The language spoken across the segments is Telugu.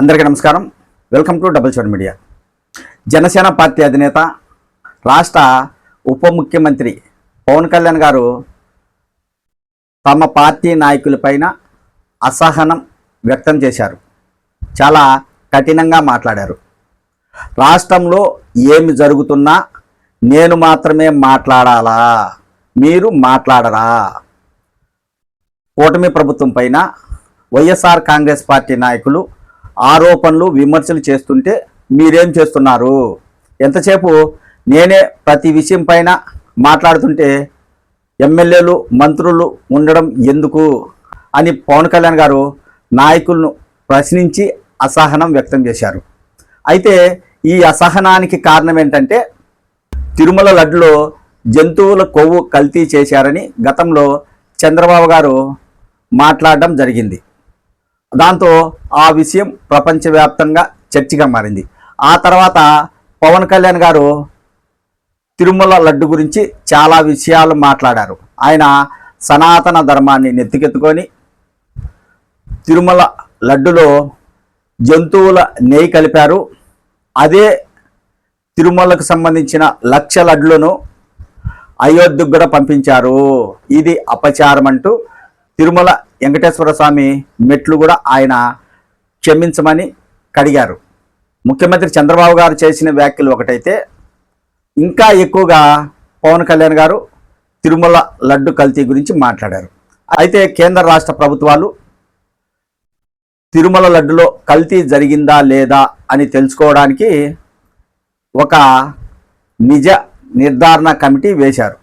అందరికీ నమస్కారం. Welcome to double shore media Janasena party అధినేత రాష్ట్ర ఉప ముఖ్యమంత్రి పవన్ కళ్యాణ్ గారు తమ పార్టీ నాయకులపైన అసహనం వ్యక్తం చేశారు. చాలా కఠినంగా మాట్లాడారు. రాష్ట్రంలో ఏమి జరుగుతున్నా నేను మాత్రమే మాట్లాడాలా? మీరు మాట్లాడరా? కూటమి ప్రభుత్వం పైన వైఎస్ఆర్ కాంగ్రెస్ పార్టీ నాయకులు ఆరోపణలు విమర్శలు చేస్తుంటే మీరేం చేస్తున్నారు? ఎంతసేపు? నేనే ప్రతి విషయం పైన మాట్లాడుతుంటే ఎమ్మెల్యేలు మంత్రులు ఉండడం ఎందుకు? అని పవన్ కళ్యాణ్ గారు నాయకులను ప్రశ్నించి అసహనం వ్యక్తం చేశారు. అయితే ఈ అసహనానికి కారణం ఏంటంటే తిరుమల లడ్డులో జంతువుల కొవ్వు కల్తీ చేశారని గతంలో చంద్రబాబు గారు మాట్లాడడం జరిగింది. దాంతో ఆ విషయం ప్రపంచవ్యాప్తంగా చర్చగా మారింది. ఆ తర్వాత పవన్ కళ్యాణ్ గారు తిరుమల లడ్డు గురించి చాలా విషయాలు మాట్లాడారు. ఆయన సనాతన ధర్మాన్ని నెత్తికెత్తుకొని తిరుమల లడ్డులో జంతువుల నెయ్యి కలిపారు. అదే తిరుమలకు సంబంధించిన లక్ష లడ్లను అయోధ్యకు కూడా పంపించారు. ఇది అపచారం అంటూ తిరుమల వెంకటేశ్వర స్వామి మెట్లు కూడా ఆయన క్షమించమని కడిగారు. ముఖ్యమంత్రి చంద్రబాబు గారు చేసిన వ్యాఖ్యలు ఒకటైతే ఇంకా ఎక్కువగా పవన్ కళ్యాణ్ గారు తిరుమల లడ్డు కల్తీ గురించి మాట్లాడారు. అయితే కేంద్ర రాష్ట్ర ప్రభుత్వాలు తిరుమల లడ్డులో కల్తీ జరిగిందా లేదా అని తెలుసుకోవడానికి ఒక నిజ నిర్ధారణ కమిటీ వేశారు.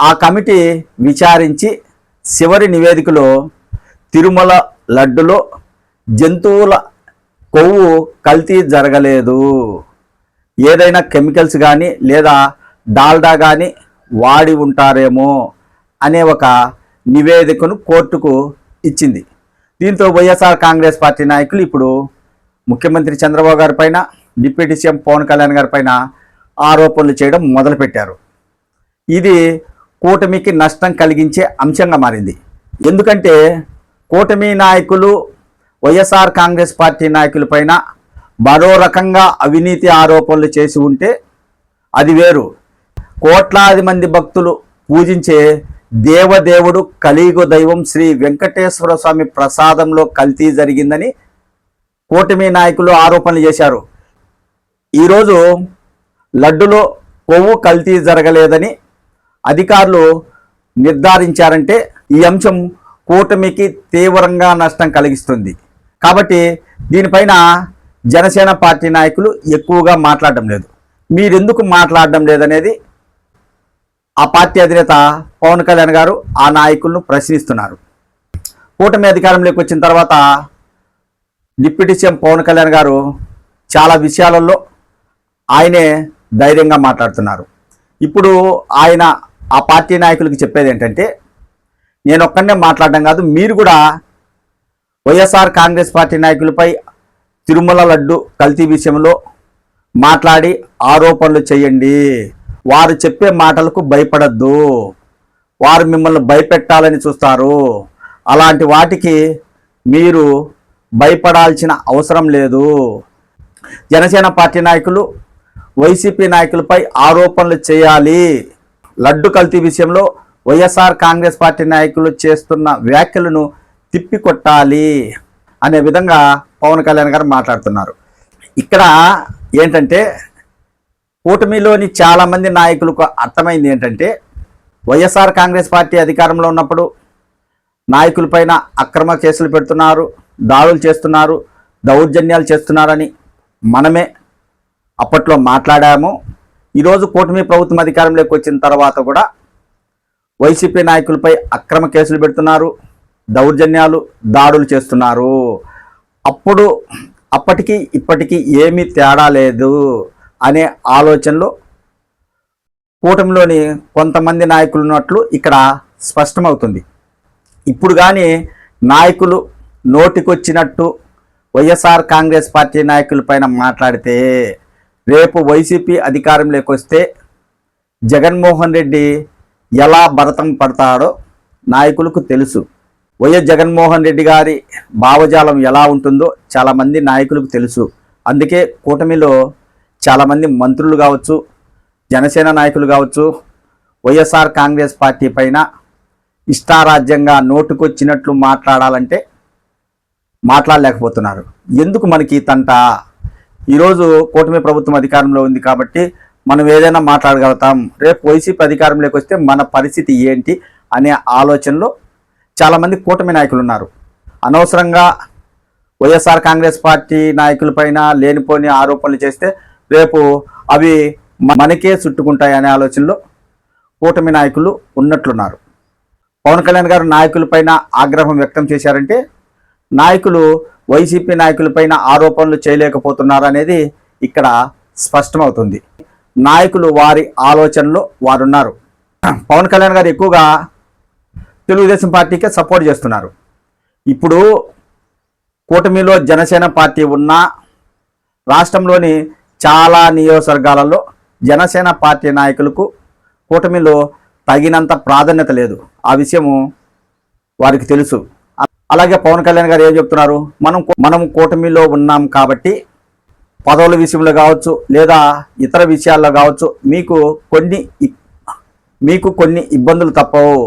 ఆ కమిటీ విచారించి చివరి నివేదికలో తిరుమల లడ్డులో జంతువుల కొవ్వు కల్తీ జరగలేదు. ఏదైనా కెమికల్స్ కానీ లేదా డాల్డా కానీ వాడి ఉంటారేమో అనే ఒక నివేదికను కోర్టుకు ఇచ్చింది. దీంతో వైఎస్ఆర్ కాంగ్రెస్ పార్టీ నాయకులు ఇప్పుడు ముఖ్యమంత్రి చంద్రబాబు గారి పైన డిప్యూటీ సీఎం పవన్ కళ్యాణ్ గారి పైన ఆరోపణలు చేయడం మొదలుపెట్టారు. ఇది కూటమికి నష్టం కలిగించే అంశంగా మారింది. ఎందుకంటే కూటమి నాయకులు వైఎస్ఆర్ కాంగ్రెస్ పార్టీ నాయకులపైన మరో రకంగా అవినీతి ఆరోపణలు చేసి ఉంటే అది వేరు. కోట్లాది మంది భక్తులు పూజించే దేవదేవుడు కలియుగ దైవం శ్రీ వెంకటేశ్వర స్వామి ప్రసాదంలో కల్తీ జరిగిందని కూటమి నాయకులు ఆరోపణలు చేశారు. ఈరోజు లడ్డులో కొవ్వు కల్తీ జరగలేదని అధికారులు నిర్ధారించారంటే ఈ అంశం కూటమికి తీవ్రంగా నష్టం కలిగిస్తుంది. కాబట్టి దీనిపైన జనసేన పార్టీ నాయకులు ఎక్కువగా మాట్లాడడం లేదు. మీరెందుకు మాట్లాడడం లేదనేది ఆ పార్టీ అధినేత పవన్ కళ్యాణ్ గారు ఆ నాయకులను ప్రశ్నిస్తున్నారు. కూటమి అధికారంలోకి వచ్చిన తర్వాత డిప్యూటీ సీఎం పవన్ కళ్యాణ్ గారు చాలా విషయాలలో ఆయనే ధైర్యంగా మాట్లాడుతున్నారు. ఇప్పుడు ఆయన ఆ పార్టీ నాయకులకి చెప్పేది ఏంటంటే నేను ఒక్కనే మాట్లాడడం కాదు మీరు కూడా వైఎస్ఆర్ కాంగ్రెస్ పార్టీ నాయకులపై తిరుమల లడ్డు కల్తీ విషయంలో మాట్లాడి ఆరోపణలు చేయండి. వారు చెప్పే మాటలకు భయపడద్దు. వారు మిమ్మల్ని భయపెట్టాలని చూస్తారు. అలాంటి వాటికి మీరు భయపడాల్సిన అవసరం లేదు. జనసేన పార్టీ నాయకులు వైసీపీ నాయకులపై ఆరోపణలు చేయాలి. లడ్డు కల్తీ విషయంలో వైఎస్ఆర్ కాంగ్రెస్ పార్టీ నాయకులు చేస్తున్న వ్యాఖ్యలను తిప్పికొట్టాలి అనే విధంగా పవన్ కళ్యాణ్ గారు మాట్లాడుతున్నారు. ఇక్కడ ఏంటంటే కూటమిలోని చాలామంది నాయకులకు అర్థమైంది ఏంటంటే వైఎస్ఆర్ కాంగ్రెస్ పార్టీ అధికారంలో ఉన్నప్పుడు నాయకులపైన అక్రమ కేసులు పెడుతున్నారు దాడులు చేస్తున్నారు దౌర్జన్యాలు చేస్తున్నారని మనమే అప్పట్లో మాట్లాడాము. ఈరోజు కూటమి ప్రభుత్వం అధికారంలోకి వచ్చిన తర్వాత కూడా వైసీపీ నాయకులపై అక్రమ కేసులు పెడుతున్నారు దౌర్జన్యాలు దాడులు చేస్తున్నారు. అప్పుడు అప్పటికి ఇప్పటికీ ఏమీ తేడా లేదు అనే ఆలోచనలో కూటమిలోని కొంతమంది నాయకులు ఉన్నట్లు ఇక్కడ స్పష్టమవుతుంది. ఇప్పుడు కానీ నాయకులు నోటికొచ్చినట్టు వైఎస్ఆర్ కాంగ్రెస్ పార్టీ నాయకులపైన మాట్లాడితే రేపు వైసీపీ అధికారంలోకి వస్తే జగన్మోహన్ రెడ్డి ఎలా భరతం పడతాడో నాయకులకు తెలుసు. వైఎస్ జగన్మోహన్ రెడ్డి గారి భావజాలం ఎలా ఉంటుందో చాలామంది నాయకులకు తెలుసు. అందుకే కూటమిలో చాలామంది మంత్రులు కావచ్చు జనసేన నాయకులు కావచ్చు వైఎస్ఆర్ కాంగ్రెస్ పార్టీ పైన ఇష్టారాజ్యంగా నోటుకొచ్చినట్లు మాట్లాడాలంటే మాట్లాడలేకపోతున్నారు. ఎందుకు మనకి తంట? ఈరోజు కూటమి ప్రభుత్వం అధికారంలో ఉంది కాబట్టి మనం ఏదైనా మాట్లాడగలుగుతాం. రేపు వైసీపీ అధికారంలోకి వస్తే మన పరిస్థితి ఏంటి అనే ఆలోచనలో చాలామంది కూటమి నాయకులు ఉన్నారు. అనవసరంగా వైఎస్ఆర్ కాంగ్రెస్ పార్టీ నాయకులపైన లేనిపోని ఆరోపణలు చేస్తే రేపు అవి మనకే చుట్టుకుంటాయి అనే ఆలోచనలో కూటమి నాయకులు ఉన్నట్లున్నారు. పవన్ కళ్యాణ్ గారు నాయకులపైన ఆగ్రహం వ్యక్తం చేశారంటే నాయకులు వైసీపీ నాయకులపైన ఆరోపణలు చేయలేకపోతున్నారు అనేది ఇక్కడ స్పష్టమవుతుంది. నాయకులు వారి ఆలోచనలో వారున్నారు. పవన్ కళ్యాణ్ గారు ఎక్కువగా తెలుగుదేశం పార్టీకే సపోర్ట్ చేస్తున్నారు. ఇప్పుడు కూటమిలో జనసేన పార్టీ ఉన్నా రాష్ట్రంలోని చాలా నియోజకవర్గాలలో జనసేన పార్టీ నాయకులకు కూటమిలో తగినంత ప్రాధాన్యత లేదు. ఆ విషయము వారికి తెలుసు. అలాగే పవన్ కళ్యాణ్ గారు ఏం చెప్తున్నారు? మనం మనం కూటమిలో ఉన్నాం కాబట్టి పదవుల విషయంలో కావచ్చు లేదా ఇతర విషయాల్లో కావచ్చు మీకు కొన్ని మీకు కొన్ని ఇబ్బందులు తప్పవు.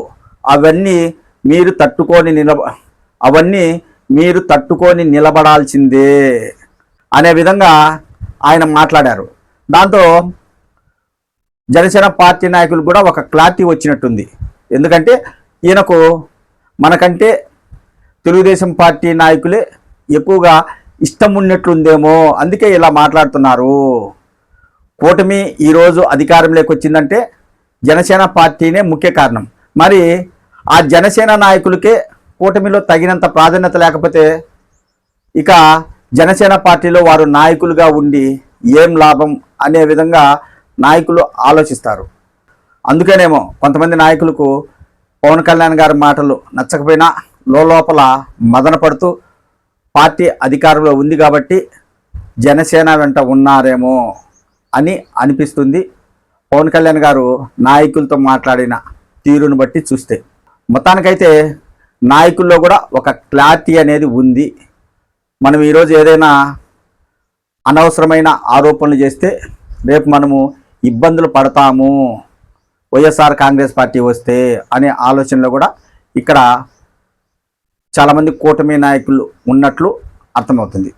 అవన్నీ మీరు తట్టుకొని నిలబ అవన్నీ మీరు తట్టుకొని నిలబడాల్సిందే అనే విధంగా ఆయన మాట్లాడారు. దాంతో జనసేన పార్టీ నాయకులు కూడా ఒక క్లారిటీ వచ్చినట్టుంది. ఎందుకంటే ఈయనకు మనకంటే తెలుగుదేశం పార్టీ నాయకులే ఎక్కువగా ఇష్టం ఉన్నట్లుందేమో అందుకే ఇలా మాట్లాడుతున్నారు. కూటమి ఈరోజు అధికారంలోకి వచ్చిందంటే జనసేన పార్టీనే ముఖ్య కారణం. మరి ఆ జనసేన నాయకులకే కూటమిలో తగినంత ప్రాధాన్యత లేకపోతే ఇక జనసేన పార్టీలో వారు నాయకులుగా ఉండి ఏం లాభం అనే విధంగా నాయకులు ఆలోచిస్తారు. అందుకనేమో కొంతమంది నాయకులకు పవన్ కళ్యాణ్ గారి మాటలు నచ్చకపోయినా లోపల మదన పడుతూ పార్టీ అధికారంలో ఉంది కాబట్టి జనసేన వెంట ఉన్నారేమో అని అనిపిస్తుంది. పవన్ కళ్యాణ్ గారు నాయకులతో మాట్లాడిన తీరును బట్టి చూస్తే మొత్తానికైతే నాయకుల్లో కూడా ఒక క్లారిటీ అనేది ఉంది. మనం ఈరోజు ఏదైనా అనవసరమైన ఆరోపణలు చేస్తే రేపు మనము ఇబ్బందులు పడతాము. వైఎస్ఆర్ కాంగ్రెస్ పార్టీ వస్తే అనే ఆలోచనలో కూడా ఇక్కడ చాలామంది కూటమి నాయకులు ఉన్నట్లు అర్థమవుతుంది.